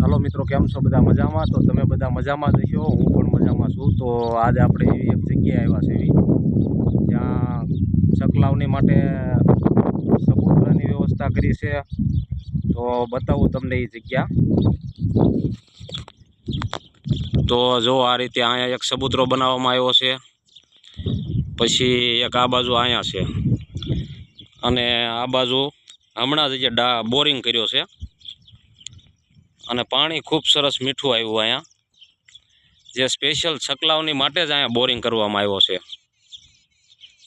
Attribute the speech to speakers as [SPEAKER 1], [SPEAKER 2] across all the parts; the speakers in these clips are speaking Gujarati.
[SPEAKER 1] હાલો મિત્રો, કેમ છો? બધા મજામાં? તો તમે બધા મજામાં જ છો હું પણ મજામાં છું. તો આજે આપણે એવી એક જગ્યાએ આવ્યા છે એવી, જ્યાં ચકલાવની માટે સબૂતરાની વ્યવસ્થા કરી છે. તો બતાવું તમને એ જગ્યા. તો જો આ રીતે અહીંયા એક સબૂતરો બનાવવામાં આવ્યો છે. પછી એક આ બાજુ અહીંયા છે. અને આ બાજુ હમણાં જે ડા, બોરિંગ કર્યો છે. અને પાણી ખૂબ સરસ મીઠું આવ્યું અહીંયા. જે સ્પેશિયલ છકલાવની માટે જ અહીંયા બોરિંગ કરવામાં આવ્યો છે.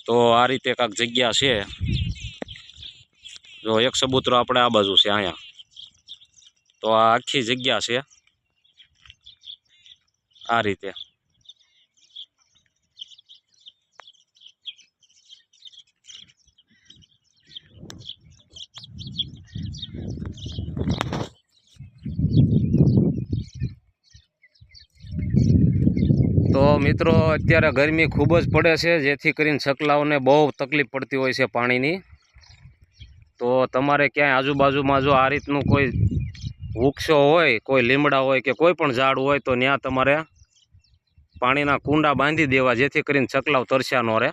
[SPEAKER 1] તો આ રીતે કાંક જગ્યા છે. જો એક સબૂતરો આપણે આ બાજુ છે અહીંયા. તો આ આખી જગ્યા છે. આ રીતે. તો મિત્રો, અત્યારે ગરમી ખૂબ જ પડે છે, જેથી કરીને છકલાઓને બહુ તકલીફ પડતી હોય છે પાણીની. તો તમારે ક્યાંય આજુબાજુમાં જો આ રીતનું કોઈ વૃક્ષો હોય, કોઈ લીમડા હોય કે કોઈ પણ ઝાડ હોય, તો ત્યાં તમારે પાણીના કુંડા બાંધી દેવા, જેથી કરીને છકલાવ તરસ્યા ન રહે.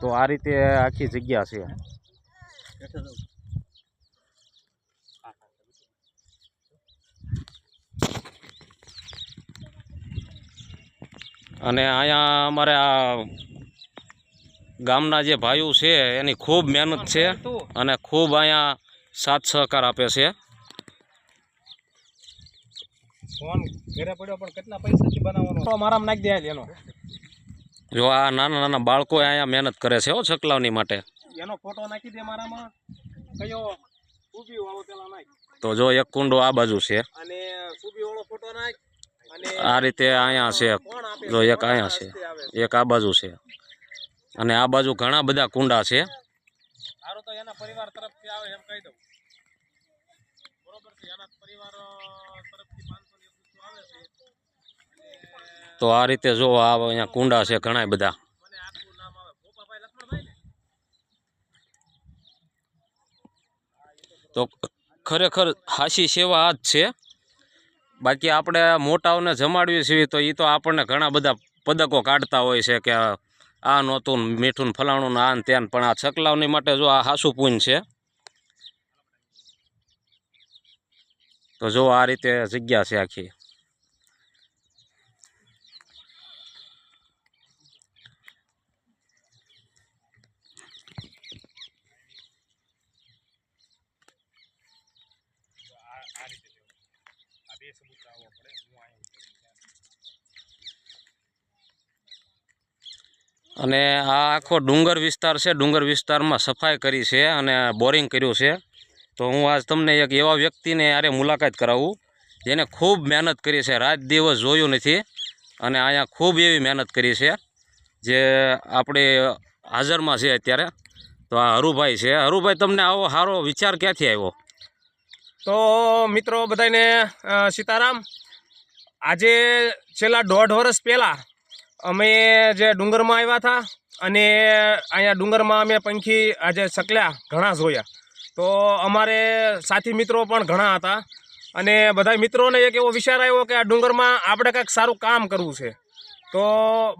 [SPEAKER 1] તો આ રીતે આખી જગ્યા છે. અને અહીંયા અમારે આ ગામના જે ભાઈઓ છે એની ખૂબ મહેનત છે અને ખૂબ અહીંયા સાથ સહકાર આપે છે.
[SPEAKER 2] ફોન ઘરે પડ્યો પણ કેટલા પૈસાથી બનાવવાનો? તો મારામાં નાખી દે એનો.
[SPEAKER 1] જો આ નાના નાના બાળકો અહીંયા મહેનત કરે છે હો છકલાવની માટે.
[SPEAKER 2] એનો ફોટો નાખી દે મારામાં. કયો? સુબી વાળો પેલા નાખ.
[SPEAKER 1] તો જો એક કુંડો આ બાજુ છે.
[SPEAKER 2] અને સુબી વાળો ફોટો નાખ.
[SPEAKER 1] આ રીતે અહીંયા છે. જો એક અહીંયા છે. એક આ બાજુ છે. અને આ બાજુ ઘણા બધા કુંડા છે.
[SPEAKER 2] તો એના પરિવાર તરફથી આવે એમ કહી દઉં. બરોબર છે એના પરિવાર અ, તરફથી પાંચસો ને એક રૂપિયો આવે છે. અને
[SPEAKER 1] તો આ રીતે જો આ અહીંયા કુંડા છે ઘણા બધા.
[SPEAKER 2] મને આખું નામ આવે. ગોપાભાઈ લક્ષ્મણભાઈ ને?
[SPEAKER 1] તો ખરેખર હાસી સેવા આ જ છે. બાકી આપણે મોટાઓને જમાડવી છીએ તો એ તો આપણને ઘણા બધા પદકો કાઢતા હોય છે કે આ નહોતું મીઠું ફલાણું આ ને ત્યાં પણ આ છકલાવની માટે જો આ હાસુ પૂન છે. તો જો આ રીતે જગ્યા છે આખી.
[SPEAKER 2] સબૂત આવવો પડે. હું અહીં
[SPEAKER 1] અને આ આખો ડુંગર વિસ્તાર છે, ડુંગર વિસ્તારમાં સફાઈ કરી છે અને બોરિંગ કર્યું છે. તો હું આજ તમને એક એવા વ્યક્તિને યારે મુલાકાત કરાવું, જેને ખૂબ મહેનત કરી છે. રાત દિવસ જોયું નથી અને અહીંયા ખૂબ એવી મહેનત કરી છે, જે આપણે હાજરમાં છે અત્યારે. તો આ હરુભાઈ છે. હરુભાઈ, તમને આવો સારો વિચાર ક્યાંથી આવ્યો?
[SPEAKER 2] તો મિત્રો બધાને સીતારામ, આજે છેલ્લા દોઢ વર્ષ પહેલાં અમે જે ડુંગરમાં આવ્યા હતા અને અહીંયા ડુંગરમાં અમે પંખી આજે સકલ્યા, ઘણા જોયા. તો અમારે સાથી મિત્રો પણ ઘણા હતા અને બધા મિત્રોને એક એવો વિચાર આવ્યો કે આ ડુંગરમાં આપણે કંઈક સારું કામ કરવું છે. તો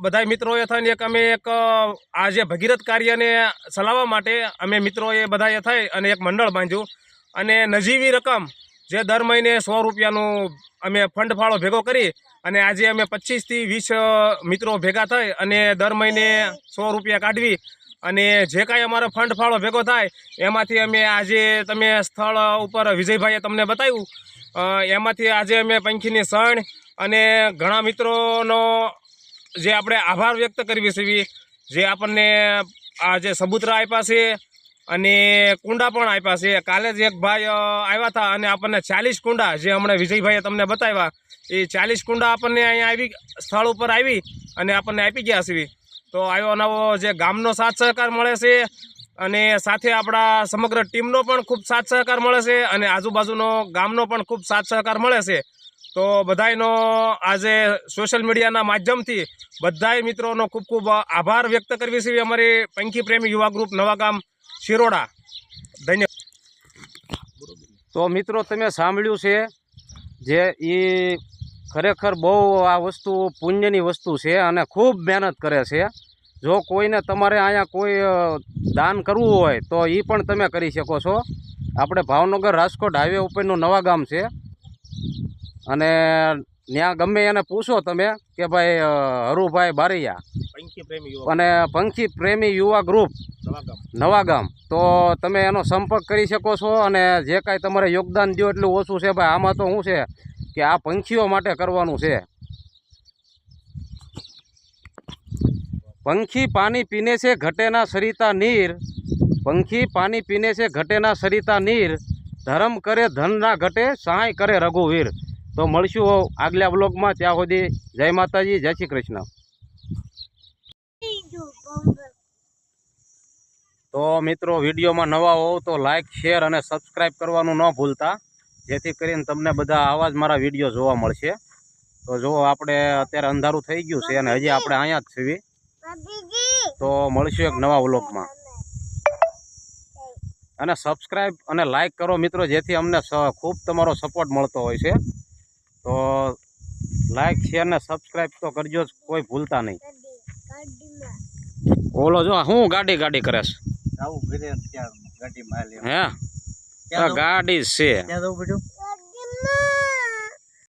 [SPEAKER 2] બધા મિત્રોએ થઈને એક અમે એક આ જે ભગીરથ કાર્યને ચલાવવા માટે અમે મિત્રોએ બધાએ થઈ અને એક મંડળ બાંધ્યું. અને નજીવી રકમ જે દર મહિને સો રૂપિયાનું અમે ફંડ ફાળો ભેગો કરી અને આજે અમે પચીસથી વીસ મિત્રો ભેગા થઈ અને દર મહિને સો રૂપિયા કાઢવી અને જે કાંઈ અમારો ફંડ ફાળો ભેગો થાય એમાંથી અમે આજે તમે સ્થળ ઉપર વિજયભાઈએ તમને બતાવ્યું એમાંથી આજે અમે પંખીની શણ અને ઘણા મિત્રોનો જે આપણે આભાર વ્યક્ત કરવી છે જે આપણને આ જે સબૂતરા આપ્યા છે અને કુંડા પણ આપ્યા છે. કાલે જ એક ભાઈ આવ્યા હતા અને આપણને ચાલીસ કુંડા જે હમણાં વિજયભાઈએ તમને બતાવ્યા, એ ચાલીસ કુંડા આપણને અહીંયા આવી સ્થળ ઉપર આવી અને આપણને આપી ગયા છે. તો આવ્યો નવો જે ગામનો સાથ સહકાર મળે છે અને સાથે આપણા સમગ્ર ટીમનો પણ ખૂબ સાથ સહકાર મળે છે અને આજુબાજુનો ગામનો પણ ખૂબ સાથ સહકાર મળે છે. તો બધાયનો આજે સોશિયલ મીડિયાના માધ્યમથી બધાય મિત્રોનો ખૂબ ખૂબ આભાર વ્યક્ત કરવી છે. અમારી પંખી પ્રેમી યુવા ગ્રુપ નવાગામ શિરોડા. ધન્ય
[SPEAKER 1] તો મિત્રો તમે સાંભળ્યું છે જે એ ખરેખર બહુ આ વસ્તુ પુણ્યની વસ્તુ છે અને ખૂબ મહેનત કરે છે. જો કોઈને તમારે અહીંયા કોઈ દાન કરવું હોય તો એ પણ તમે કરી શકો છો. આપણે ભાવનગર રાજકોટ હાઈવે ઉપરનું નવા ગામ છે. અને ત્યાં ગમે એને પૂછો તમે કે ભાઈ હરુભાઈ બારૈયા અને પંખી પ્રેમી યુવા ગ્રુપ
[SPEAKER 2] નવાગામ.
[SPEAKER 1] તો તમે એનો સંપર્ક કરી શકો છો અને જે કાંઈ તમારે યોગદાન દો એટલું ઓછું છે ભાઈ. આમાં તો શું છે કે આ પંખીઓ માટે કરવાનું છે. પંખી પાણી પીને છે ઘટેના સરિતા નીર. પંખી પાણી પીને છે ઘટેના સરિતા નીર. ધર્મ કરે ધન ના ઘટે સહાય કરે રઘુવીર. તો મળશું આગલા બ્લોગમાં ત્યાં સુધી જય માતાજી જય શ્રી કૃષ્ણ. તો મિત્રો, વિડીયોમાં નવા હોવ તો લાઇક શેર અને સબસ્ક્રાઈબ કરવાનું ન ભૂલતા. જેથી કરીને તમને બધા આવા જ મારા વીડિયો જોવા મળશે. તો જો આપણે અત્યારે અંધારું થઈ ગયું છે અને હજી આપણે અહીંયા જ છીએ. તો મળશું એક નવા વ્લોગમાં. અને સબસ્ક્રાઈબ અને લાઇક કરો મિત્રો, જેથી અમને ખૂબ તમારો સપોર્ટ મળતો હોય છે. તો લાઇક શેર ને સબસ્ક્રાઈબ તો કરજો કોઈ ભૂલતા નહીં. બોલો જો હું ગાડી ગાડી કરે છે?
[SPEAKER 3] આવું ઘરે ત્યાં ગાડીમાં હાલે
[SPEAKER 1] હે? ગાડી છે.
[SPEAKER 3] ત્યાં જવું પડ્યું?